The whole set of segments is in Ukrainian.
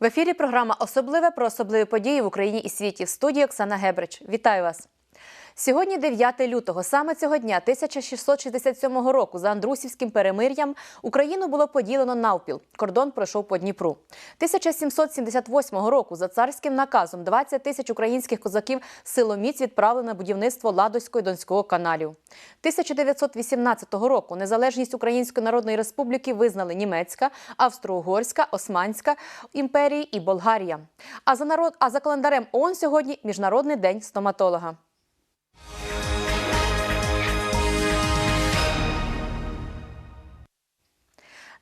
В ефірі програма Особливе про особливі події в Україні і світі. В студії Оксана Гебрич. Вітаю вас. Сьогодні 9 лютого. Саме цього дня, 1667 року, за Андрусівським перемир'ям Україну було поділено навпіл. Кордон пройшов по Дніпру. 1778 року за царським наказом 20 тисяч українських козаків силоміць відправили на будівництво Ладозького і Донського каналів. 1918 року незалежність Української Народної Республіки визнали німецька, Австро-Угорська, Османська імперії і Болгарія. А за народ, а за календарем ООН сьогодні Міжнародний день стоматолога.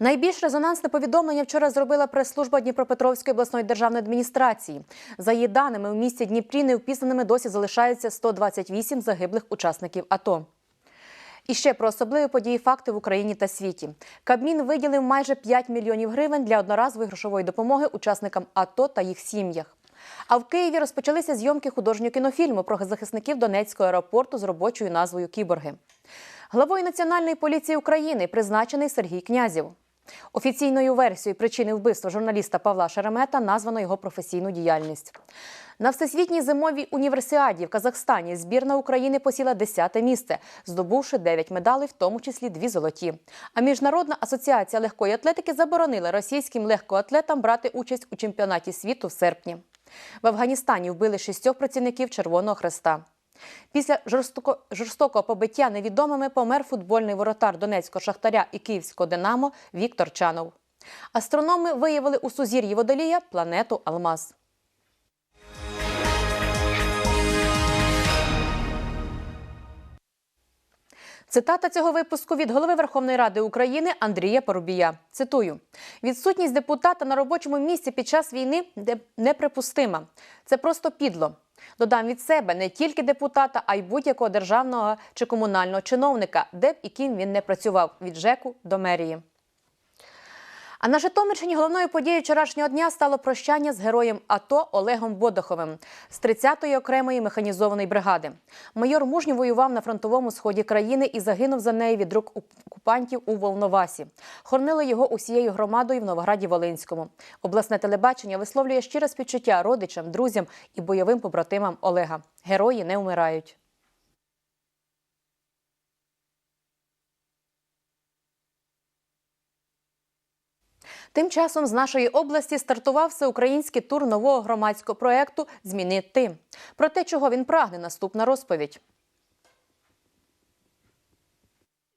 Найбільш резонансне повідомлення вчора зробила прес-служба Дніпропетровської обласної державної адміністрації. За її даними, у місті Дніпрі невпізнаними досі залишаються 128 загиблих учасників АТО. І ще про особливі події факти в Україні та світі. Кабмін виділив майже 5 мільйонів гривень для одноразової грошової допомоги учасникам АТО та їх сім'ях. А в Києві розпочалися зйомки художнього кінофільму про захисників Донецького аеропорту з робочою назвою Кіборги. Главою Національної поліції України призначений Сергій Князів. Офіційною версією причини вбивства журналіста Павла Шеремета названо його професійну діяльність. На всесвітній зимовій універсіаді в Казахстані збірна України посіла 10 місце, здобувши 9 медалей, в тому числі дві золоті. А Міжнародна асоціація легкої атлетики заборонила російським легкоатлетам брати участь у чемпіонаті світу в серпні. В Афганістані вбили шістьох працівників Червоного Хреста. Після жорстоко, жорстокого побиття невідомими помер футбольний воротар Донецького шахтаря і Київського Динамо Віктор Чанов. Астрономи виявили у сузір'ї водолія планету Алмаз. Цитата цього випуску від голови Верховної Ради України Андрія Порубія. Цитую: відсутність депутата на робочому місці під час війни неприпустима. Це просто підло. Додам від себе не тільки депутата, а й будь-якого державного чи комунального чиновника, де б і ким він не працював від ЖЕКу до мерії. А на Житомирщині головною подією вчорашнього дня стало прощання з героєм АТО Олегом Бодоховим з 30-ї окремої механізованої бригади. Майор мужньо воював на фронтовому сході країни і загинув за неї від рук окупантів у Волновасі. Хорнили його усією громадою в Новограді Волинському. Обласне телебачення висловлює щире співчуття родичам, друзям і бойовим побратимам Олега. Герої не вмирають. Тим часом з нашої області стартував всеукраїнський тур нового громадського проєкту Зміни ти. Про те, чого він прагне, наступна розповідь.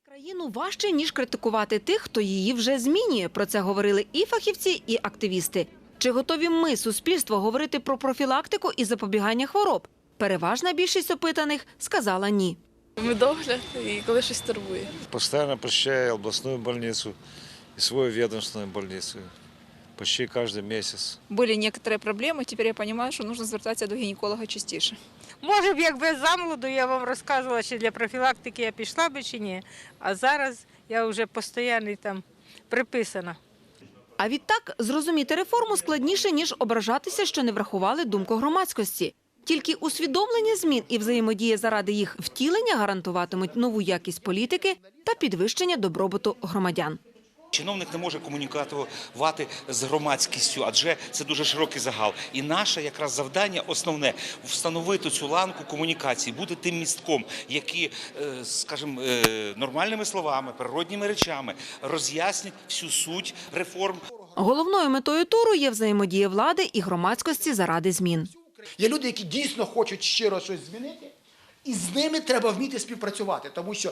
Країну важче ніж критикувати тих, хто її вже змінює. Про це говорили і фахівці, і активісти. Чи готові ми, суспільство, говорити про профілактику і запобігання хвороб? Переважна більшість опитаних сказала ні. Медогляд і коли щось турбує. Постоянно посещаю областную больницу и свою ведомственную больницу. Почти каждый месяц. Были некоторые проблемы, теперь я понимаю, що нужно звертатися до гінеколога частіше. Може б, якби замолоду я вам розказувала, чи для профілактики я пішла би чи ні. А зараз я вже постійно там приписана. А відтак зрозуміти реформу складніше, ніж ображатися, що не врахували думку громадськості. Тільки усвідомлення змін і взаємодія заради їх втілення гарантуватимуть нову якість політики та підвищення добробуту громадян. Чиновник не може комунікувати з громадськістю, адже це дуже широкий загал. І наше якраз завдання основне встановити цю ланку комунікації, бути тим містком, який, е, скажімо, е, нормальними словами, природніми речами роз'яснять всю суть реформ. Головною метою туру є взаємодія влади і громадськості заради змін. Є люди, які дійсно хочуть щиро щось змінити, і з ними треба вміти співпрацювати. Тому що,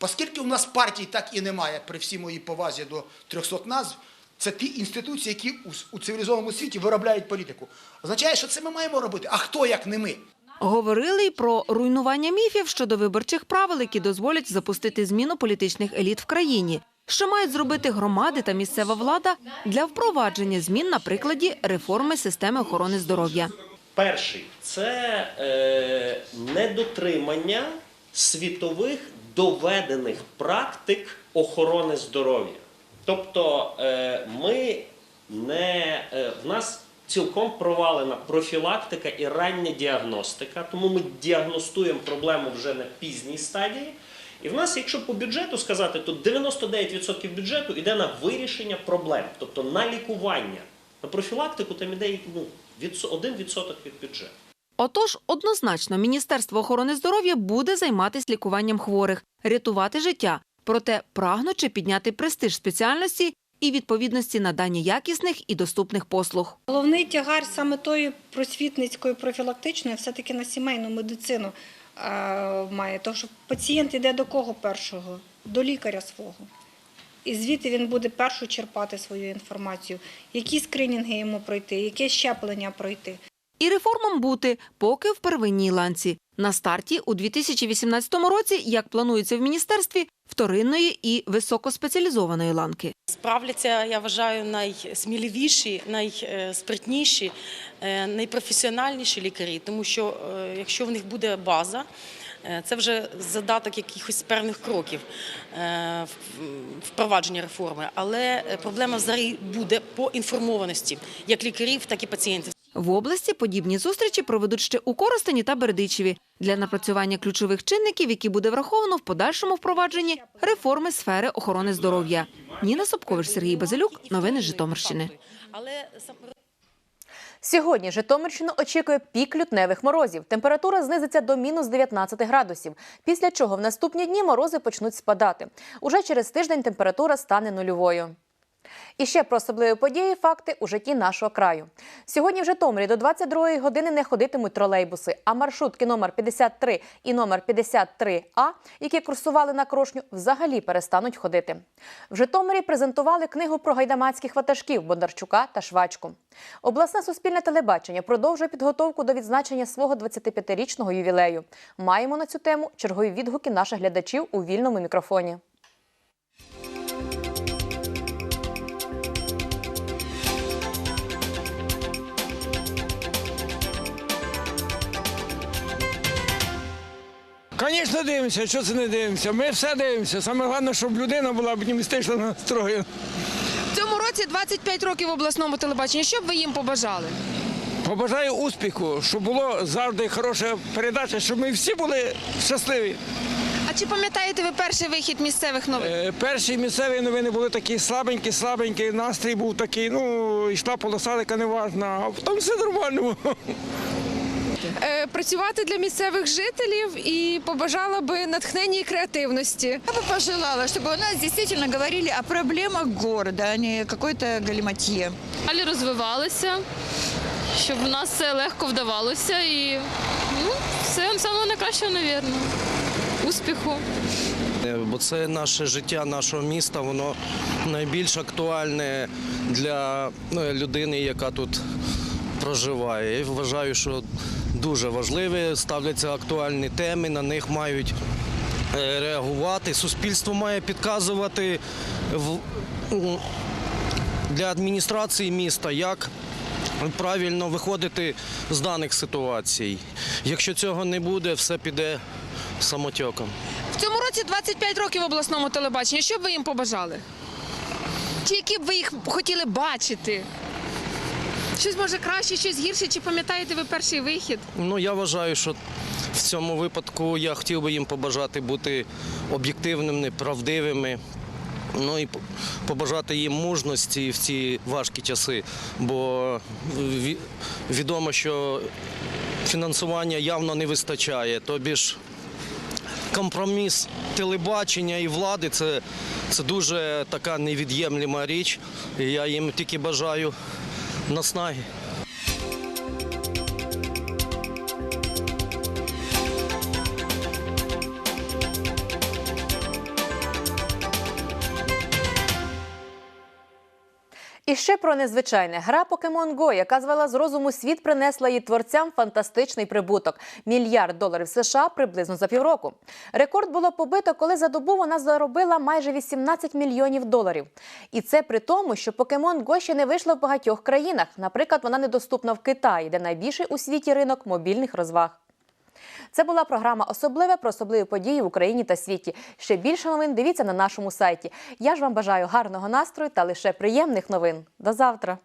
оскільки у нас партій так і немає, при всій моїй повазі до 300 назв, це ті інституції, які у, у цивілізованому світі виробляють політику. Означає, що це ми маємо робити. А хто як не ми? Говорили й про руйнування міфів щодо виборчих правил, які дозволять запустити зміну політичних еліт в країні. Що мають зробити громади та місцева влада для впровадження змін на прикладі реформи системи охорони здоров'я? Перший це е, недотримання світових доведених практик охорони здоров'я. Тобто е, ми не е, в нас цілком провалена профілактика і рання діагностика, тому ми діагностуємо проблему вже на пізній стадії. І в нас, якщо по бюджету сказати, то 99% бюджету йде на вирішення проблем, тобто на лікування. На профілактику там іде ну, 1% від бюджету. Отож, однозначно, Міністерство охорони здоров'я буде займатися лікуванням хворих, рятувати життя, проте прагнучи підняти престиж спеціальності і відповідності надання якісних і доступних послуг. Головний тягар саме тої просвітницької профілактичної все-таки на сімейну медицину е, має. Тому що пацієнт йде до кого першого? До лікаря свого. І звідти він буде першу черпати свою інформацію, які скринінги йому пройти, яке щеплення пройти. І реформам бути поки в первинній ланці. На старті у 2018 році, як планується в міністерстві, вторинної і високоспеціалізованої ланки. Справляться, я вважаю, найсміливіші, найспритніші, е, найпрофесіональніші лікарі, тому що е, якщо в них буде база, е, це вже задаток якихось певних кроків впровадження реформи. Але проблема взагалі буде по інформованості як лікарів, так і пацієнтів. В області подібні зустрічі проведуть ще у Коростені та Бердичеві для напрацювання ключових чинників, які буде враховано в подальшому впровадженні реформи сфери охорони здоров'я. Ніна Собкович, Сергій Базилюк. Новини Житомирщини. Сьогодні Житомирщину очікує пік лютневих морозів. Температура знизиться до мінус 19 градусів. Після чого в наступні дні морози почнуть спадати. Уже через тиждень температура стане нульовою. І ще про особливі події, факти у житті нашого краю. Сьогодні в Житомирі до 22-ї години не ходитимуть тролейбуси, а маршрутки номер 53 і номер 53А, які курсували на крошню, взагалі перестануть ходити. В Житомирі презентували книгу про гайдамацьких ватажків Бондарчука та Швачку. Обласне суспільне телебачення продовжує підготовку до відзначення свого 25-річного ювілею. Маємо на цю тему чергові відгуки наших глядачів у вільному мікрофоні. Звісно, дивимося, що це не дивимося. Ми все дивимося. Саме головне, щоб людина була оптимістично настроєна. В цьому році 25 років в обласному телебаченні. Що б ви їм побажали? Побажаю успіху, щоб було завжди хороша передача, щоб ми всі були щасливі. А чи пам'ятаєте ви перший вихід місцевих новин? Е, Перші місцеві новини були такі слабенькі, слабенькі, настрій був такий, ну, йшла полоса, яка не важна, а потім все нормально було. Е, працювати для місцевих жителів і побажала би натхнення і креативності. Я бы пожелала, чтобы у нас действительно говорили о проблемах города, а не какой-то галиматье. Далі розвивалися, щоб у нас все легко вдавалося і ну, все саме найкращого, навірно. Успіху. Бо це наше життя нашого міста, воно найбільш актуальне для ну, людини, яка тут проживає. Я вважаю, що дуже важливе, ставляться актуальні теми, на них мають е, реагувати. Суспільство має підказувати для адміністрації міста, як правильно виходити з даних ситуацій. Якщо цього не буде, все піде самотьоком. В цьому році 25 років обласному телебаченні. Що б ви їм побажали? Чи які б ви їх хотіли бачити? Щось може краще, щось гірше, чи пам'ятаєте ви перший вихід? Ну я вважаю, що в цьому випадку я хотів би їм побажати бути об'єктивними, правдивими. Ну і побажати їм мужності в ці важкі часи, бо відомо, що фінансування явно не вистачає. Тобі ж компроміс телебачення і влади це, це дуже така невід'ємлема річ. І я їм тільки бажаю наснаги. І ще про незвичайне. Гра Pokemon Go, яка звела з розуму світ, принесла її творцям фантастичний прибуток мільярд доларів США приблизно за півроку. Рекорд було побито, коли за добу вона заробила майже 18 мільйонів доларів. І це при тому, що Pokemon Go ще не вийшла в багатьох країнах. Наприклад, вона недоступна в Китаї, де найбільший у світі ринок мобільних розваг. Це була програма Особливе про особливі події в Україні та світі. Ще більше новин дивіться на нашому сайті. Я ж вам бажаю гарного настрою та лише приємних новин. До завтра.